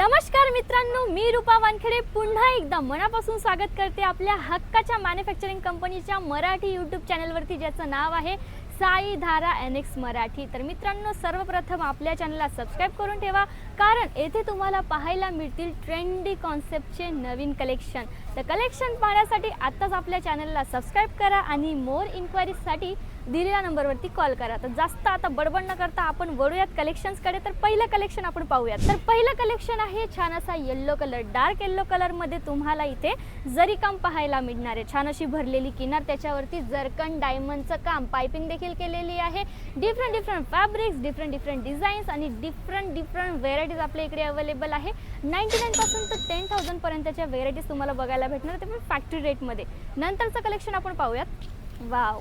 नमस्कार मित्रांनो मी रूपा वानखेडे. पुन्हा एकदा मनापासून स्वागत करते आपल्या हक्काच्या मॅन्युफॅक्चरिंग कंपनीच्या मराठी यूट्यूब चॅनलवरती ज्याचं नाव आहे साई धारा एन एक्स मराठी. तर मित्रांनो सर्वप्रथम आपल्या चॅनलला सबस्क्राईब करून ठेवा कारण येथे तुम्हाला पाहायला मिळतील ट्रेंडी कॉन्सेप्टचे नवीन कलेक्शन तर कलेक्शन पाहण्यासाठी आत्ताच आपल्या चॅनलला सबस्क्राईब करा आणि मोर इन्क्वायरीजसाठी दिलेल्या नंबरवरती कॉल करा. तर जास्त आता बडबड न करता आपण वळूयात कलेक्शन्सकडे तर पहिलं कलेक्शन आपण पाहूयात. तर पहिलं कलेक्शन आहे छान असा येल्लो कलर डार्क येल्लो कलरमध्ये तुम्हाला इथे जरी काम पाहायला मिळणार आहे. छान अशी भरलेली किनार त्याच्यावरती जरकन डायमंडचं काम पायपिंग देखील केलेली आहे. Different different fabrics different different designs आणि डिफरंट डिफरंट व्हेरायटीज आपल्या इकडे अवेलेबल आहे. नाईन्टी नाईनपासून तर टेन थाउजंडपर्यंतच्या व्हेरायटीज तुम्हाला बघायला भेटणार ते पण फॅक्टरी रेटमध्ये नंतरचं कलेक्शन आपण पाहूयात. वाव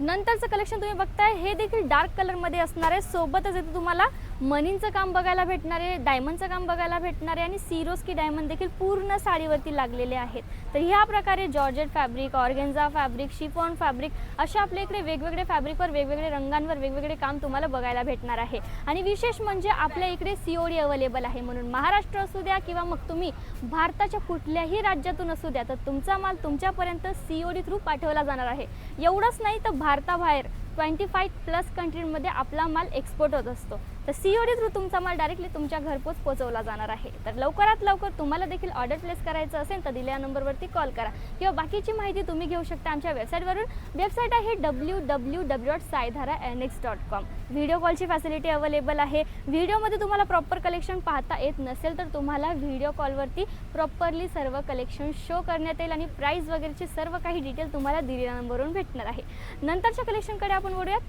नंतरचं कलेक्शन तुम्ही बघताय हे देखील डार्क कलरमध्ये असणार आहे. सोबतच इथे तुम्हाला मनींचं काम बघायला भेटणार आहे डायमंडचं काम बघायला भेटणार आहे आणि सिरोस्की डायमंड देखील पूर्ण साडीवरती लागलेले आहेत. तर ह्या प्रकारे georgette fabric organza fabric chiffon fabric अशा आपल्या इकडे वेगवेगळे फॅब्रिकवर वेगवेगळे रंगांवर वेगवेगळे काम तुम्हाला बघायला भेटणार आहे. आणि विशेष म्हणजे आपल्या इकडे सीओडी अवेलेबल आहे म्हणून. महाराष्ट्र असू द्या किंवा मग तुम्ही भारताच्या कुठल्याही राज्यातून असू द्या तर तुमचा माल तुमच्यापर्यंत सीओडी थ्रू पाठवला जाणार आहे. एवढंच नाही तर भारताबाहेर ट्वेंटी फाईव्ह प्लस कंट्रीमध्ये आपला माल एक्सपोर्ट होत असतो. तर सी ओ डी थ्रू तुमचा माल डायरेक्टली तुमच्या घरपोच पोहोचवला जाणार आहे. तर लवकरात लवकर तुम्हाला देखील ऑर्डर प्लेस करायचं असेल तर दिलेल्या नंबरवरती कॉल करा. किंवा बाकीची माहिती तुम्ही घेऊ शकता आमच्या वेबसाईटवरून वेबसाईट आहे W W W dot Saidhara N X dot com video कॉलची facility available आहे व्हिडिओमध्ये तुम्हाला प्रॉपर कलेक्शन पाहता येत नसेल तर तुम्हाला व्हिडिओ कॉलवरती प्रॉपरली सर्व कलेक्शन शो करण्यात येईल आणि प्राईस वगैरेचे सर्व काही डिटेल तुम्हाला दिलेल्या नंबरवरून भेटणार आहे. नंतरच्या कलेक्शनकडे आपण वळूयात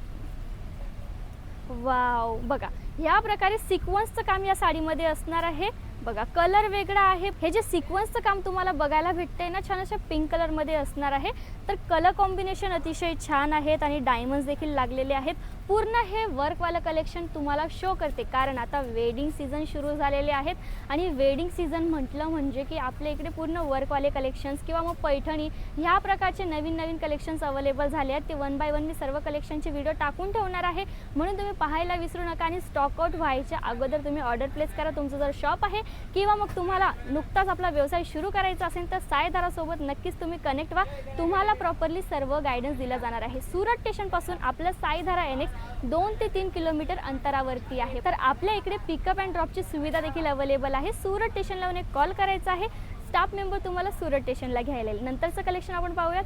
वाव बघा ह्या प्रकारे सिक्वन्सचं काम या साडीमध्ये असणार आहे. बघा कलर वेगळा आहे. हे जे सिक्वन्सचं काम तुम्हाला बघायला भेटतंय ना छान अशा पिंक कलरमध्ये असणार आहे. तर कलर कॉम्बिनेशन अतिशय छान आहेत आणि डायमंड्स देखील लागलेले आहेत. पूर्ण हे वर्कवालं कलेक्शन तुम्हाला शो करते. कारण आता वेडिंग सीझन सुरू झालेले आहेत आणि वेडिंग सीझन म्हटलं म्हणजे की आपल्या इकडे पूर्ण वर्कवाले कलेक्शन्स किंवा मग पैठणी ह्या प्रकारचे नवीन नवीन कलेक्शन्स अवेलेबल झाले आहेत. ते वन बाय वन मी सर्व कलेक्शनचे व्हिडिओ टाकून ठेवणार आहे. म्हणून तुम्ही पाहायला विसरू नका आणि स्टॉकआउट व्हायच्या अगोदर तुम्ही ऑर्डर प्लेस करा. तुमचं जर शॉप आहे किंवा मग तुम्हाला नुकताच आपला व्यवसाय सुरू करायचा असेल तर सायदारासोबत नक्कीच तुम्ही कनेक्ट व्हा. तुम्हाला प्रॉपरली सर्व गायडन्स दिला जाणार आहे. सुरत स्टेशनपासून आपलं सायधारा एनेक्स दोन ते तीन किलोमीटर अंतरावरती आहे. तर आपल्या इकडे पिकअप अँड ड्रॉपची सुविधा देखील अवेलेबल आहे. सुरत स्टेशनला एक कॉल करायचा आहे. स्टाफ मेंबर तुम्हाला सुरत स्टेशनला घ्यायला येईल. नंतरचं कलेक्शन आपण पाहूयात.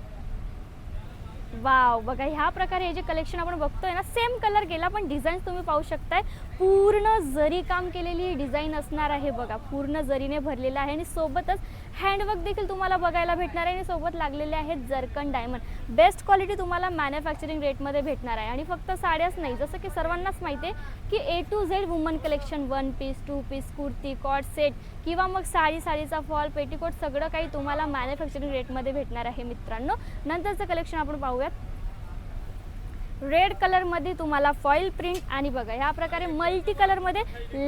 वाव बघा ह्या प्रकारे हे जे कलेक्शन आपण बघतोय ना सेम कलर गेला पण डिझाईन तुम्ही पाहू शकताय. पूर्ण जरी काम केलेली डिझाईन असणार आहे बघा पूर्ण जरीने भरलेलं आहे आणि सोबतच हँडवर्क देखील तुम्हाला बघायला भेटणार आहे आणि सोबत लागलेले आहेत जर्कन डायमंड बेस्ट क्वालिटी तुम्हाला मॅन्युफॅक्चरिंग रेटमध्ये भेटणार आहे. आणि फक्त साड्याच नाही जसं की सर्वांनाच माहिती आहे की A to Z woman collection one piece two piece kurti coat set किंवा मग साडी साडीचा फॉल पेटीकोट सगळं काही तुम्हाला मॅन्युफॅक्चरिंग रेटमध्ये भेटणार आहे मित्रांनो. नंतरचं कलेक्शन आपण पाहूया. पाहूयात रेड कलरमध्ये तुम्हाला फॉईल प्रिंट आणि बघा ह्या प्रकारे मल्टी कलरमध्ये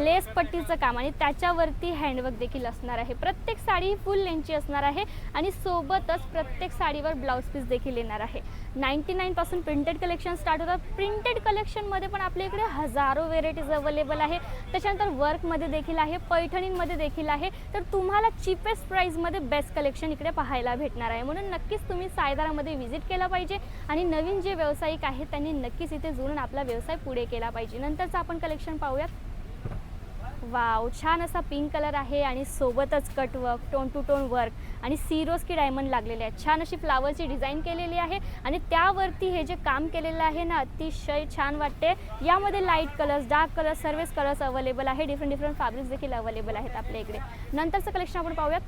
लेस पट्टीचं काम आणि त्याच्यावरती हँडवर्क देखील असणार आहे. प्रत्येक साडी फुल लेंथची असणार आहे आणि सोबतच प्रत्येक साडीवर ब्लाऊज पीस देखील येणार आहे. नाईन्टी नाईनपासून प्रिंटेड कलेक्शन स्टार्ट होतात. प्रिंटेड कलेक्शनमध्ये पण आपल्या इकडे हजारो व्हेरायटीज अवेलेबल आहे. त्याच्यानंतर वर्कमध्ये देखील आहे पैठणींमध्ये देखील आहे. तर तुम्हाला चिपेस्ट प्राईजमध्ये बेस्ट कलेक्शन इकडे पाहायला भेटणार आहे. म्हणून नक्कीच तुम्ही सायदारामध्ये व्हिजिट केला पाहिजे. आणि नवीन जे व्यावसायिक आहेत त्यांनी नक्कीच इथे जुळून आपला व्यवसाय पुढे केला पाहिजे. नंतरचं आपण कलेक्शन पाहूयात. वाव छान असा पिंक कलर आहे आणि सोबतच cutwork tone to tone work आणि सिरोस्की डायमंड लागलेले आहेत. छान अशी फ्लावरची डिझाईन केलेली आहे आणि त्यावरती हे जे काम केलेलं आहे ना अतिशय छान वाटते. यामध्ये लाइट कलर्स डार्क कलर्स सर्वच कलर्स अवेलेबल आहे. डिफरंट डिफरंट फॅब्रिक्स देखील अवेलेबल आहेत आपल्या इकडे. नंतरचं कलेक्शन आपण पाहूयात.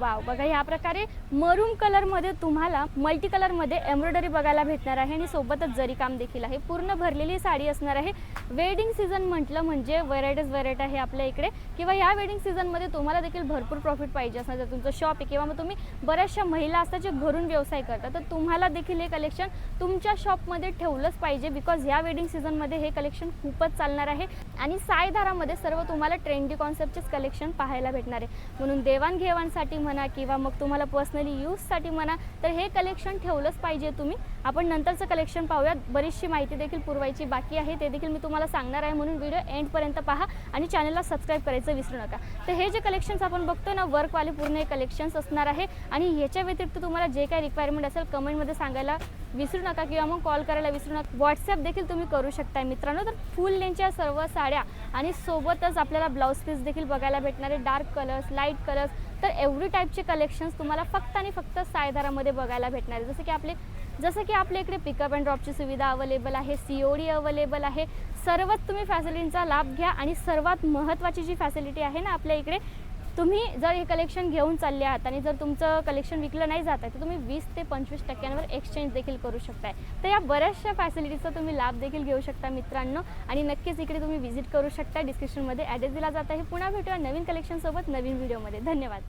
वाव बघा ह्या प्रकारे मरून कलरमध्ये तुम्हाला मल्टी कलरमध्ये एम्ब्रॉयडरी बघायला भेटणार आहे आणि सोबतच जरी काम देखील आहे पूर्ण भरलेली साडी असणार आहे. वेडिंग सीझन म्हटलं म्हणजे व्हरायटीज व्हरायटी आहे आपल्या इकडे. किंवा या वेडिंग सीझनमध्ये तुम्हाला देखील भरपूर प्रॉफिट पाहिजे असणार. जर तुमचं शॉप आहे किंवा मग तुम्ही बऱ्याचशा महिला असतात जे घरून व्यवसाय करतात तर तुम्हाला देखील हे कलेक्शन तुमच्या शॉपमध्ये ठेवलंच पाहिजे बिकॉज ह्या वेडिंग सीझनमध्ये हे कलेक्शन खूपच चालणार आहे. आणि सायधारामध्ये सर्व तुम्हाला ट्रेंडी कॉन्सेप्टचेच कलेक्शन पाहायला भेटणार आहे. म्हणून देवाणघेवाणसाठी म्हणा किंवा मग तुम्हाला पर्सनली यूजसाठी म्हणा तर हे कलेक्शन ठेवलंच पाहिजे तुम्ही. आपण नंतरचं कलेक्शन पाहूयात. बरीचशी माहिती देखील पुरवायची बाकी आहे. ते देखील मी तुम्हाला सांगणार आहे म्हणून व्हिडिओ एंडपर्यंत पहा आणि चॅनलला सबस्क्राईब करायचं विसरू नका. तर हे जे कलेक्शन्स आपण बघतो ना वर्कवाले पूर्ण हे कलेक्शन्स असणार आहे. आणि ह्याच्या व्यतिरिक्त तुम्हाला जे काही रिक्वायरमेंट असेल कमेंटमध्ये सांगायला विसरू नका किंवा मग कॉल करायला विसरू नका. व्हॉट्सअप देखील तुम्ही करू शकता मित्रांनो. तर फुल लेंथच्या सर्व साड्या आणि सोबतच आपल्याला ब्लाऊज पीस देखील बघायला भेटणार आहे. डार्क कलर्स लाइट कलर्स तर एवढी टाईपचे कलेक्शन्स तुम्हाला फक्त आणि फक्त सायधारामध्ये बघायला भेटणार आहे. जसं की आपले जसं की आपल्या इकडे पिकअप अँड ड्रॉपची सुविधा अवेलेबल आहे सी ओ डी अवेलेबल आहे. सर्वच तुम्ही फॅसिलिटींचा लाभ घ्या आणि सर्वात महत्त्वाची जी फॅसिलिटी आहे ना आपल्या इकडे तुम्ही जर हे कलेक्शन घेऊन चालले आहात आणि जर तुमचं कलेक्शन विकलं नाही जात आहे तर तुम्ही वीस ते पंचवीस टक्क्यांवर एक्सचेंज देखील करू शकताय. तर या बऱ्याचशा फॅसिलिटीजचा तुम्ही लाभ देखील घेऊ शकता मित्रांनो. आणि नक्कीच इकडे तुम्ही व्हिजिट करू शकता. डिस्क्रिप्शनमध्ये ॲड्रेस दिला जात आहे. पुन्हा भेटूया नवीन कलेक्शनसोबत नवीन व्हिडिओमध्ये धन्यवाद.